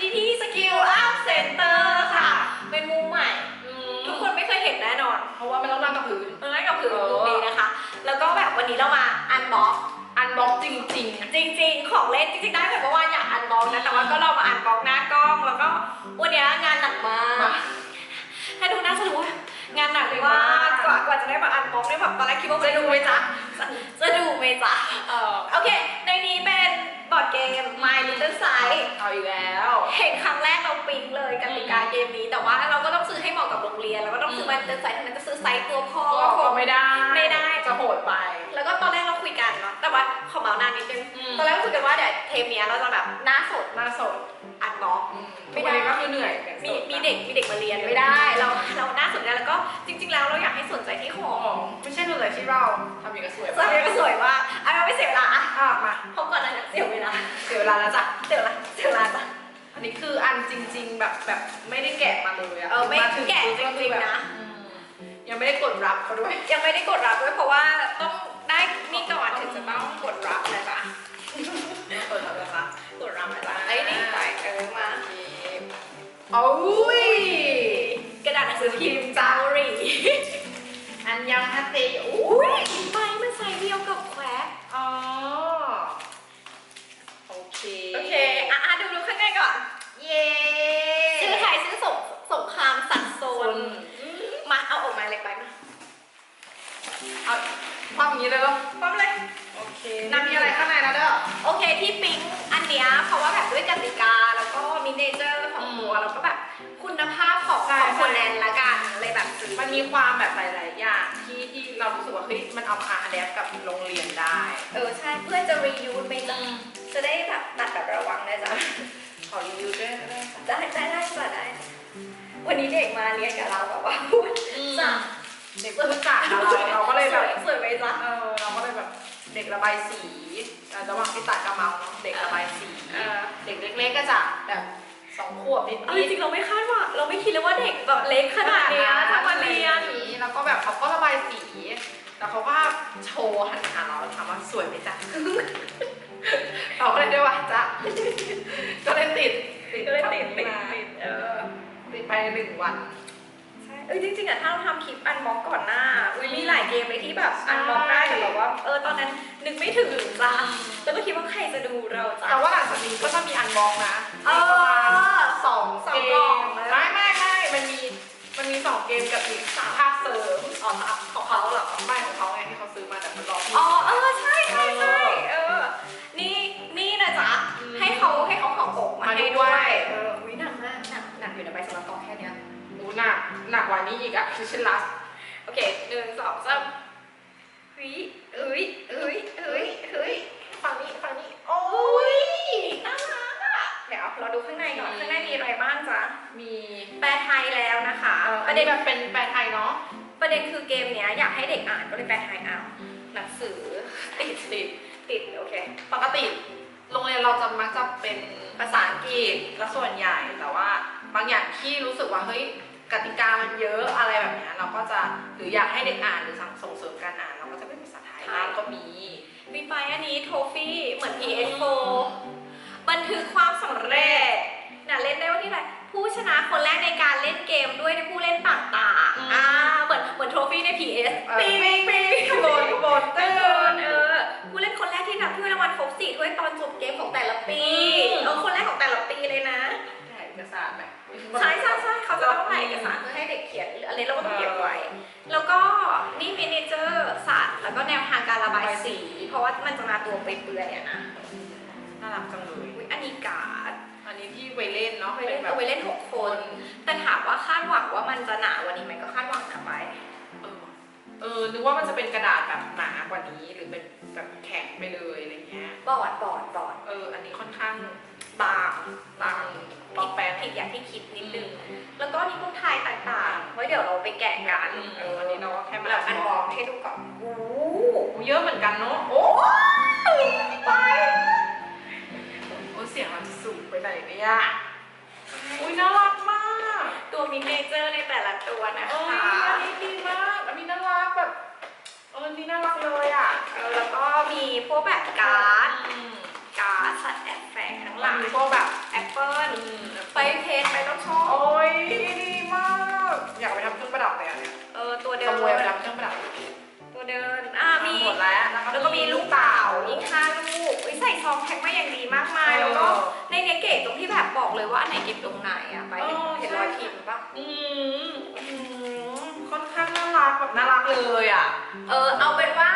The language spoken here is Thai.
ที่ที่สกิลอัพเซ็นเตอร์ค่ะ เป็นมุมใหม่ ทุกคนไม่เคยเห็นแน่นอน เพราะว่ามันต้องนั่งกับพื้นเออกับคือเออมุมนี้นะคะ แล้วก็แบบวันนี้เรามาอันบ็อกอันบล็อกจริงจริง ๆ ของเล่นจริงๆได้แบบเมื่อวานอยากอันบ็อกนะ แต่ว่าก็เรามาอันบ็อกหน้ากล้อง แล้วก็วันนี้งานหนักมากมาถ้าดูน่าจะรู้ว่างานหนักมากกว่ากว่าจะได้มาอันบ็อกเนี่ยแบบตอนแรกคิดว่าจะดูไหมจ๊ะจะดูไหมจ๊ะๆเออโอเค ในนี้เป็นบอร์ดเกม My Little Size เอาอีกแล้ว เห็นครั้งแรกเราปิ๊งเลย กติกาเกมนี้แต่ว่าเราก็ต้องซื้อให้เหมาะกับโรงเรียนแล้วก็ต้องซื้อ My Little Size มันจะซื้อไซส์ตัวพ่อก็ไม่ได้ไม่ได้จะโหดไป แล้วก็ตอนแรกเราคุยกันเนาะแต่ว่าขอเมาส์นานนิดนึงอืมตอนแรกเราคุยกันว่าเดี๋ยวเทปเนี้ยเราจะแบบหน้าสดหน้าสดอัดบล็อกไม่ไม่ได้ได้ก็คือเหนื่อยมีมีเด็กมีเด็กมาเรียนไม่ได้ เราเราหน้าสดได้แล้วก็จริง ๆ แล้วเราอยากให้สนใจที่ขอ๋อองไม่ใช่เลยที่เราทำอย่างกับสวยสวยก็สวยว่ากอะเราไม่เสียเวลาอะอะมาเพราะก่อนหน้านี้เสียเวลาเสียเวลาแล้วจ้ะเสียเวลาเสียเวลาจ้ะอันนี้คืออันจ ริง ๆ แบบแบบไม่ได้แกะมาเลยอะเออไม่าถึแกะปุ๊บจริงๆแบบนะอืมยังไม่ได้กดรับเขาด้วย ยังไม่ได้กดรับด้วยเพราะว่าต้องได้นี่ก่อนถึงจะต้องกดรับนะจ๊ะเปิดแล้วนะคะกดรับนะจ๊ะไอ้นี่ใส่เออมาโอ้ยกระดาษหนังสือพิมพ์เกาหลีอันยังฮัตติอู้อุ้ยใบมันใส่เดียวกับแควกอ๋อโอเคโอเคอะอะดูดูข้างในก่อน เย้ ชื่อไทยชื่อสงสงครามสัตว์โซคนนมาเอาออกมาเล็กไปมาเอาความอย่างนี้เลยเหรอพร้อมเลยโอเคน้ำมีอะไรข้างในนะเด้อ โอเคที่ปิ๊งอันเนี้ยเพราะว่าแบบด้วยกติกาแล้วก็มีเนเจอร์ของตัวอืมแล้วก็แบบคุณภาพของใช่ ของใช่คนแนนละกันเลยแบบซื้อมันมีความแบบหลาย ๆ อย่างที่ที่เรารู้สึกว่าเฮ้ยมันเอามาอัดแอปกับโรงเรียนได้ เออใช่เพื่อจะ reuse ไม่จะจะได้แบบตัดแบบระ วันนี้เด็กมาเรียนกับเราแบบว่าพูดจ้ะเด็กพูดจากเราเราก็เลยแบบสวสวยไหมจ๊ะเออเราก็เลยแบบเด็กระบายสีเอ่อระหว่างที่ตัดกระเมาเนาะเด็กระบายสีเออเด็กเล็กๆก็จะแบบสองขวบนิดเอาๆจริงๆเราไม่คาดว่าเราไม่คิดเลยว่าเด็กแบบเล็กขนาดเนี้ยจะมาเรียนแล้วก็แบบเขาก็ระบายสีแล้วเขาก็โชว์หันหาเราถามว่าสวยไหมจ๊ะเราก็เลยด้วยว่าจ๊ะ หนึ่งวัน ใช่เออจริงๆอะถ้าเราทำคลิปอันบ็อกก่อนหน้าอุ้ยมีหลายเกมเลยที่แบบใช่อันบ็อกได้แต่แบบว่าเออตอนนั้นนึกไม่ถึงจ้าแล้วก็คิดว่าใครจะดูเราจ้าแต่ว่าหลังจากนี้ก็จะมีอันบ็อกนะ เออสองสอ นักกว่านี้อีกอะคือฉันรัสโอเคหนึ่งสองสามเฮ้ยเอ้ยเอ้ยเอ้ยเฮ้ยฝั่งนี้ฝั่งนี้โอ้ยน่ารักอะเดี๋ยวเราดูข้างในก่อนข้างในมีอะไรบ้างจ๊ะมีแปลไทยแล้วนะคะเอ่อปอันระเด็นี้นแบบเป็นแปลไทยเนาะประเด็นคือเกมเนี้ยอยากให้เด็กอ่านก็เลยแปลไทยเอาหนังสือติดติดติดโอเคปกติโรงเรียนเราจะมักจะเป็นภาษาอังกฤษและส่วนใหญ่แต่ว่าบางอย่างที่รู้สึกว่าเฮ้ย กติกามันเยอะอะไรแบบเนี้ยเราก็จะหรืออยากให้เด็กอ่านหรือสั่งส่งเสริมการอ่านเราก็จะเป็นภาษาไทยบ้างก็มีมีไปอันนี้โทฟี่เหมือน PS4 บันทึกความสำเร็จน่ะเล่นได้ว่าที่ไหนผู้ชนะคนแรกในการเล่นเกมด้วยผู้เล่นต่างๆอ่าเหมือนเหมือนโทฟี่ใน PS เออปีปีปีขบวนขบวนเอเต้อนเออผู้เล่นคนแรกที่รับถ้วยรางวัลครบสี่ถ้วยตอนจบเกมของแต่ละปี สารเพื่อให้เด็กเขียนอันนี้เราก็ต้องเก็บไว้ แล้วก็นี่เมเนเจอร์ศาสตร์แล้วก็แนวทางการระบายสี เพราะว่ามันจะมาตัวเปลือยๆอะนะน่ารักจังเลยอุ๊ยอันนี้การ์ด อันนี้ที่ไว้เล่นเนาะเอาไว้เล่นแบบเอาไว้เล่นหกคน แต่ถามว่าคาดหวังว่ามันจะหนากว่านี้ไหมก็คาดหวังนะไปเออเออนึกว่ามันจะเป็นกระดาษแบบหนากว่านี้หรือเป็นแบบแข็งไปเลยอะไรเงี้ย บอดบอดบอด เออ อันนี้ค่อนข้าง บางบางปลอมแปลงผิดอย่างที่คิดนิดนึง แล้วก็นี่พวกไทยต่างๆไว้เดี๋ยวเราไปแกะกันเอออันนี้เราก็แค่มาแบบอันบอกให้ดูก่อนโอ้โอ้เยอะเหมือนกันเนาะโอ้ไปโอ้เสียงมันสูงไปไหนเนี่ยอุ้ยน่ารักมาก ตัวมิเนเจอร์ในแต่ละตัวนะเออคะอันนี้ดีมากอันนี้น่ารักแบบเออนี่น่ารักเลยอะเออแล้วก็มีพวกแบบการ์ ดอืมการ์ดสัตว์แอบแฝงทั้งหแล้วลายมีพวกแบบแอปเปิ้ลอืมชอบโอ้ยดีมาก อยากเอาไปทำเครื่องประดับเลยอะเนี่ยเออตัวเดิขนโมยเอาไปทำเครื่องประดับ ตัวเดินอ่ามีหมดแล้วแล้วก็มีลูกเต่าอีกห้าลูกอุ๊ยใส่ซองแพ็คมาอย่างดีมากมาย แล้วก็ในเนี้ยเก๋ตรงที่แบบบอกเลยว่าอันไหนเก็บตรงไหนอะไปเห็นเห็นรอยพิมพ์ปะอืมค่อนข้างน่ารักแบบน่ารักเลยอะ เออเอาเป็นว่า